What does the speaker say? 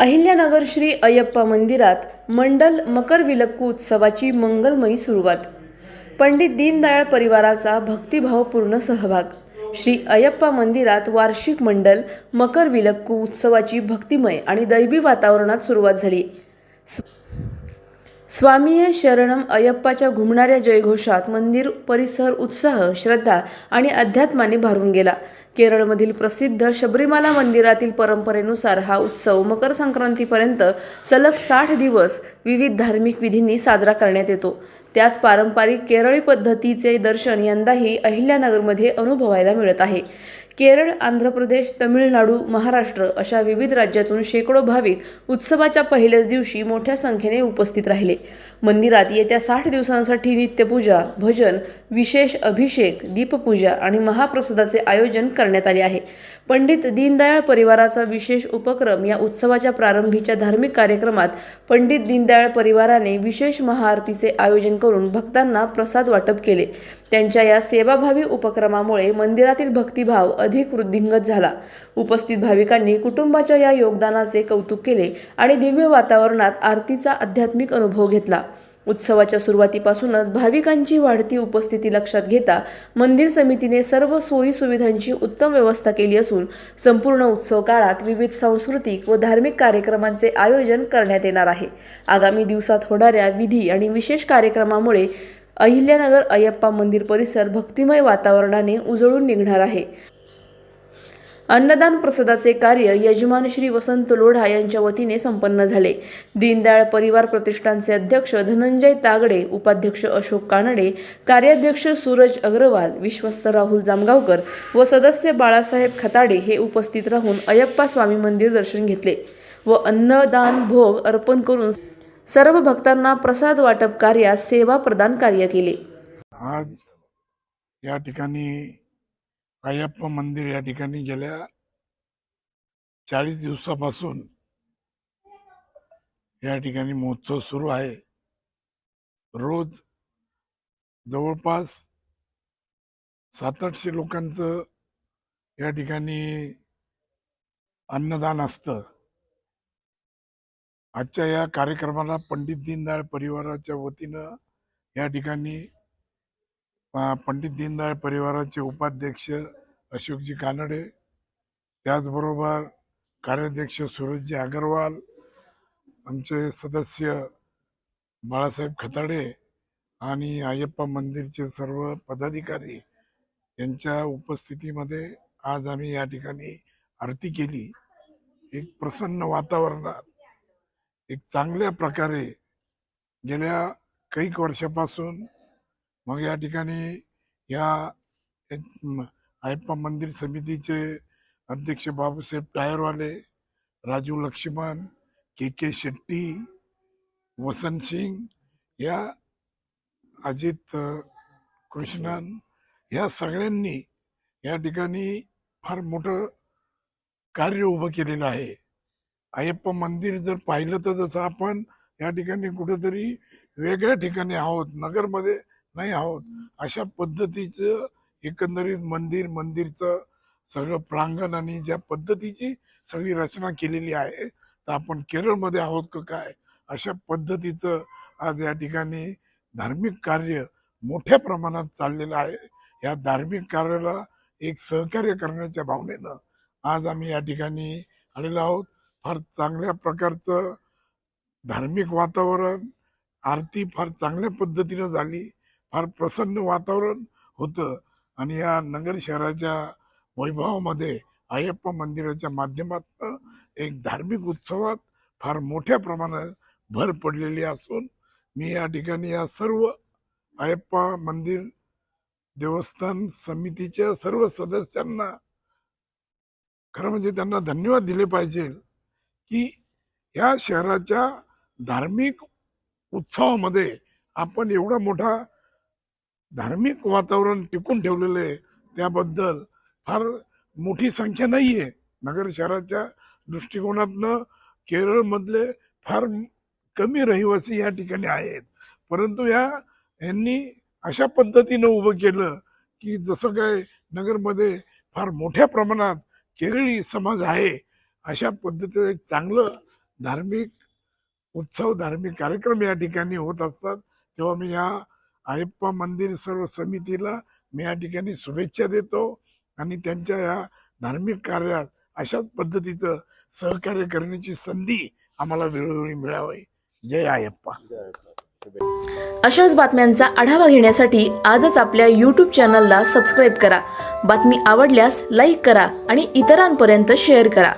अहिल्यानगर श्री अय्यप्पा मंदिरात मंडल मकर विलक्कू उत्सवाची मंगलमयी सुरुवात. पंडित दीनदयाळ परिवाराचा भक्तिभावपूर्ण सहभाग. श्री अय्यप्पा मंदिरात वार्षिक मंडल मकर विलक्कू उत्सवाची भक्तिमय आणि दैवी वातावरणात सुरुवात झाली. स्वामीये शरणम अय्यप्पाच्या घुमणाऱ्या जयघोषात मंदिर परिसर उत्साह श्रद्धा आणि अध्यात्माने भारून गेला. केरळमधील प्रसिद्ध शबरीमाला मंदिरातील परंपरेनुसार हा उत्सव मकर संक्रांतीपर्यंत सलग साठ दिवस विविध धार्मिक विधींनी साजरा करण्यात येतो. त्याच पारंपरिक केरळी पद्धतीचे दर्शन यंदाही अहिल्यानगरमध्ये अनुभवायला मिळत आहे. केरळ आंध्र प्रदेश तमिळनाडू महाराष्ट्र अशा विविध राज्यातून शेकडो भाविक उत्सवाच्या पहिल्याच दिवशी मोठ्या संख्येने उपस्थित राहिले. मंदिरात येत्या साठ दिवसांसाठी नित्यपूजा भजन विशेष अभिषेक दीपपूजा आणि महाप्रसादाचे आयोजन करण्यात आले आहे. पंडित दीनदयाळ परिवाराचा विशेष उपक्रम या उत्सवाच्या प्रारंभीच्या धार्मिक कार्यक्रमात पंडित दीनदयाळ परिवाराने विशेष महाआरतीचे आयोजन करून भक्तांना प्रसाद वाटप केले. त्यांच्या या सेवाभावी उपक्रमामुळे मंदिरातील भक्तिभाव अधिक वृद्धिंगत झाला. उपस्थित भाविकांनी कुटुंबाच्या या योगदानाचे कौतुक केले आणि दिव्य वातावरणात आरतीचा आध्यात्मिक अनुभव घेतला. उत्सवाच्या सुरुवातीपासूनच भाविकांची वाढती उपस्थिती लक्षात घेता मंदिर समितीने सर्व सोयी सुविधांची उत्तम व्यवस्था केली असून संपूर्ण उत्सव काळात विविध सांस्कृतिक व धार्मिक कार्यक्रमांचे आयोजन करण्यात येणार आहे. आगामी दिवसात होणाऱ्या विधी आणि विशेष कार्यक्रमामुळे अहिल्यानगर अय्यप्पा मंदिर परिसर भक्तिमय वातावरणाने उजळून निघणार आहे. अन्नदान प्रसादाचे कार्य यजमान श्री वसंत लोढा यांच्या वतीने संपन्न झाले. दीनदयाळ परिवार प्रतिष्ठानचे अध्यक्ष धनंजय तागडे उपाध्यक्ष अशोक कानडे कार्याध्यक्ष सूरज अग्रवाल विश्वस्त राहुल जामगावकर व सदस्य बाळासाहेब खताडे हे उपस्थित राहून अयप्पा स्वामी मंदिर दर्शन घेतले व अन्नदान भोग अर्पण करून सर्व भक्तांना प्रसाद वाटप कार्यात सेवा प्रदान कार्य केले. आज या ठिकाणी अय्यप्पा मंदिर या ठिकाणी गेल्या चाळीस दिवसापासून या ठिकाणी महोत्सव सुरू आहे. रोज जवळपास सात आठशे लोकांचं या ठिकाणी अन्नदान असतं. आजच्या या कार्यक्रमाला पंडित दीनदयाळ परिवाराच्या वतीनं या ठिकाणी पंडित दीनदयाळ परिवाराचे उपाध्यक्ष अशोकजी कानडे त्याचबरोबर कार्याध्यक्ष सूरजजी अगरवाल आमचे सदस्य बाळासाहेब खताडे आणि अय्यप्पा मंदिरचे सर्व पदाधिकारी यांच्या उपस्थितीमध्ये आज आम्ही या ठिकाणी आरती केली. एक प्रसन्न वातावरणात एक चांगल्या प्रकारे गेल्या काही वर्षापासून मग या ठिकाणी या आयप्पा मंदिर समितीचे अध्यक्ष बाबूसाहेब टायरवाले राजू लक्ष्मण के के शेट्टी वसंत सिंग या अजित कृष्णन या सगळ्यांनी या ठिकाणी फार मोठं कार्य उभं केलेलं आहे. अय्यप्पा मंदिर जर पाहिलं तर जसं आपण या ठिकाणी कुठेतरी वेगळ्या ठिकाणी आहोत नगरमध्ये नाही आहोत अशा पद्धतीचं एकंदरीत मंदिर मंदिरचं सगळं प्रांगण आणि ज्या पद्धतीची सगळी रचना केलेली आहे तर आपण केरळमध्ये आहोत का काय? अशा पद्धतीचं आज या ठिकाणी धार्मिक कार्य मोठ्या प्रमाणात चाललेलं आहे. या धार्मिक कार्याला एक सहकार्य करण्याच्या भावनेनं आज आम्ही या ठिकाणी आलेलो आहोत. फार चांगल्या प्रकारचं धार्मिक वातावरण आरती फार चांगल्या पद्धतीनं झाली फार प्रसन्न वातावरण होतं. आणि या नगर शहराच्या वैभवामध्ये अय्यप्पा मंदिराच्या माध्यमातून एक धार्मिक उत्सवात फार मोठ्या प्रमाणात भर पडलेली असून मी या ठिकाणी या सर्व अय्यप्पा मंदिर देवस्थान समितीच्या सर्व सदस्यांना खरं म्हणजे त्यांना धन्यवाद दिले पाहिजे. की या शहराच्या धार्मिक उत्सवामध्ये आपण एवढा मोठा धार्मिक वातावरण टिकून ठेवलेलं आहे त्याबद्दल फार मोठी संख्या नाही आहे. नगर शहराच्या दृष्टिकोनातनं केरळमधले फार कमी रहिवासी या ठिकाणी आहेत. परंतु या यांनी अशा पद्धतीनं उभं केलं की जसं काय नगरमध्ये फार मोठ्या प्रमाणात केरळी समाज आहे अशा पद्धतीचं एक चांगलं धार्मिक उत्सव धार्मिक कार्यक्रम या ठिकाणी होत असतात. तेव्हा मी या अयप्पा मंदिर सर्व समितीला मी या ठिकाणी शुभेच्छा देतो आणि त्यांच्या या धार्मिक कार्यात अशाच पद्धतीचं सहकार्य करण्याची संधी आम्हाला वेळोवेळी मिळावी. जय अयप्पा अशाच बातम्यांचा आढावा घेण्यासाठी आजच आपल्या यूट्यूब चॅनलला सबस्क्राईब करा. बातमी आवडल्यास लाईक करा आणि इतरांपर्यंत शेअर करा.